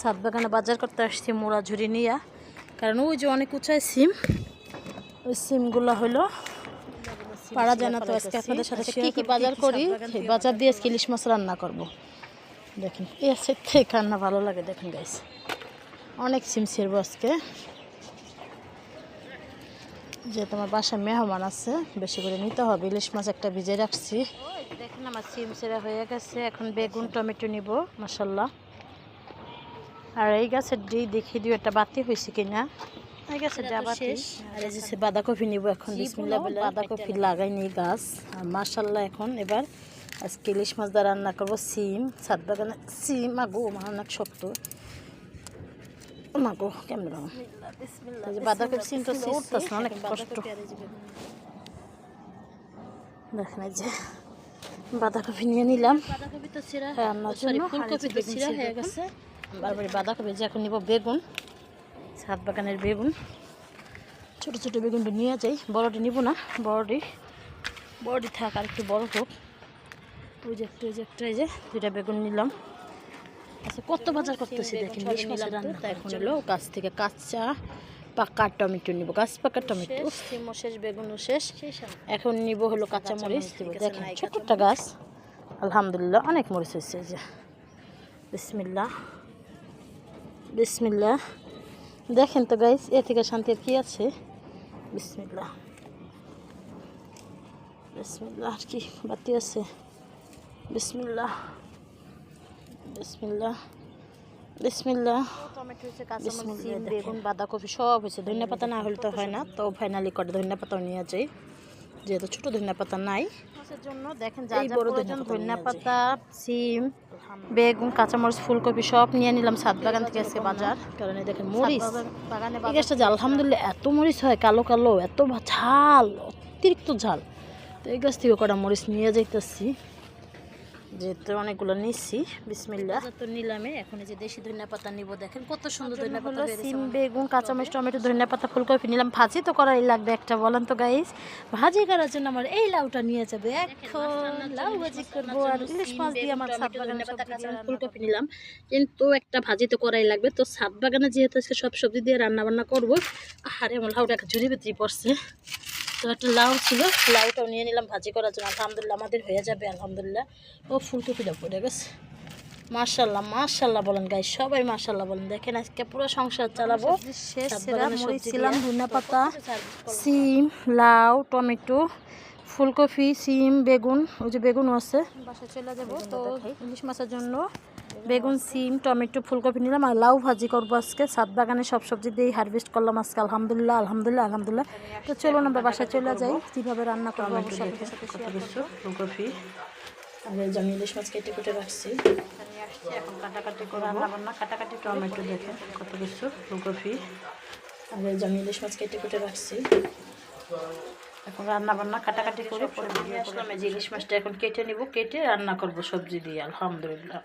সাত বাগানে বাজার করতে আসছি মোড়া ঝুড়ি নিয়ে। কারণ ওই যে অনেক উঁচায় সিম ওই সিমগুলো হলো পারা যায় না তো আজকে আপনাদের সাথে কি কি বাজার করি? বাজার দিয়ে আজকে ইলিশ মাছ রান্না করব। দেখেন এর থেকে রান্না ভালো লাগে দেখেন গাইস অনেক সিম ছিড়বো আজকে। যে তোমার বাসায় মেহমান আছে বেশি করে নিতে হবে। ইলিশ মাছ একটা ভিজে রাখছি। দেখেন আমার সিম সেরা হয়ে গেছে এখন বেগুন টমেটো নিব মশাল্লা আর এই গাছের ডি দেখিয়ে দিও একটা বাতি হয়েছে কিনা? এই গাছের ডা বাতি। আর এই যে বাঁধাকপি নিব এখন বিসমিল্লাহ বলে বাঁধাকপি লাগাই নি গাছ। আর মাশাল্লাহ এখন এবার আজকে ইলিশ মাছ দিয়ে রান্না করব সিম ছাদ বাগানে সিম। আগো আমার অনেক শক্ত। মাগো কেমন বাঁধাকপি সিম তো উঠতেছে অনেক কষ্ট। দেখেন যে বাঁধাকপি নিয়ে নিলাম। বাঁধাকপি তো ছিঁড়া রান্নার জন্য ফুলকপি তো ছিঁড়া হয়ে গেছে। বারবারই বাঁধাকপি যে এখন নিব বেগুন ছাদ বাগানের বেগুন। ছোট ছোট বেগুনটা নিয়ে যাই বড়টি নিব না বড়টি বড়টি থাক আর একটু বড় হোক। ওই যে একটু ওই যে একটু এই যে দুইটা বেগুন নিলাম। আচ্ছা কত বাজার করতেছি দেখেন এখন এলো গাছ থেকে কাঁচা পাকা টমেটো নিব গাছ পাকা টমেটো। সিমও শেষ বেগুনও শেষ। এখন নিব হলো কাঁচা মরিচ দেখেন ছোট একটা গাছ। আলহামদুলিল্লাহ অনেক মরিচ হয়েছে এই যে। বিসমিল্লা বিসমিল্লা দেখেন তো গাইস এ থেকে শান্তির কি আছে? বিসমিল্লা বিসমিল্লা আর কি বাতি আছে? বিসমিল্লা বিসমিল্লা বিসমিল্লা বেগুন বাঁধাকপি সব হয়েছে ধনিয়া পাতা না হলে তো হয় না, তো ফাইনালি করে ধনিয়া পাতাও নিয়ে যাই। যেহেতু ছোট ধনিয়া পাতা নাই। জন্য দেখেন যা বড় ধনিয়া পাতা সিম বেগুন কাঁচামরিচ ফুলকপি সব নিয়ে নিলাম বাগান থেকে আজকে বাজার। কারণ এই দেখেন মরিচ। বাগানে এই গাছটা যে আলহামদুলিল্লাহ এত মরিচ হয় কালো কালো এত ঝাল অতিরিক্ত ঝাল। তো এই গাছ থেকে কটা মরিচ নিয়ে যাইতেছি। যেহেতু অনেকগুলো নিচ্ছি বিসমিল্লা তো নিলামে এখন এই যে দেশি ধনিয়া পাতা নিব দেখেন কত সুন্দর ধনিয়া পাতা সিম বেগুন কাঁচামরিচ টমেটো ধনিয়া পাতা ফুলকপি নিলাম। ভাজি তো করাই লাগবে একটা বলেন তো গাইস ভাজি করার জন্য আমার এই লাউটা নিয়ে যাবে। এখন লাউ ভাজি করব আর ইলিশ মাছ দিয়ে আমার ছাদ বাগানে ফুলকপি নিলাম। কিন্তু একটা ভাজি তো করাই লাগবে। তো ছাদ বাগানে যেহেতু আজকে সব সবজি দিয়ে রান্না বান্না করব আর আমার লাউটা একটা ঝুড়ি ভিতরে পড়ছে। তো একটা লাউ ছিল লাউটাও নিয়ে নিলাম ভাজি করার জন্য। আলহামদুলিল্লাহ আমাদের হয়ে যাবে আলহামদুলিল্লাহ। ও ফুলকপিটা পড়ে গেছে মার্শাল্লাহ মার্শাল্লাহ বলেন গাই সবাই মার্শাল্লাহ বলেন। দেখেন আজকে পুরো সংসার চালাবো। ছিলাম ধনিয়া পাতা সিম লাউ টমেটো ফুলকপি সিম বেগুন ওই যে বেগুনও আছে। বাসায় চলে যাব তো ইলিশ মাছের জন্য বেগুন সিম টমেটো ফুলকপি নিলাম আর লাউ ভাজি করব আজকে। ছাদ বাগানে সব সবজি দিয়েই হারভেস্ট করলাম আজকে। আলহামদুলিল্লাহ আলহামদুলিল্লাহ আলহামদুলিল্লাহ। তো চলুন আমরা বাসায় চলে যাই। কীভাবে রান্না করব ফুলকপি। আর এই আমি ইলিশ মাছ কেটে কুটে রাখছি। এখন কাটাকাটি করে রান্না বান্না কাটাকাটি টমেটো দেখেন কত কিছু ফুলকপি। আর এই আমি ইলিশ মাছ কেটে কুটে রাখছি। এখন রান্না বান্না কাটাকাটি করে পরে নিয়ে আসলাম এই যে ইলিশ মাছটা এখন কেটে নিব। কেটে রান্না করব সবজি দিয়ে আলহামদুলিল্লাহ।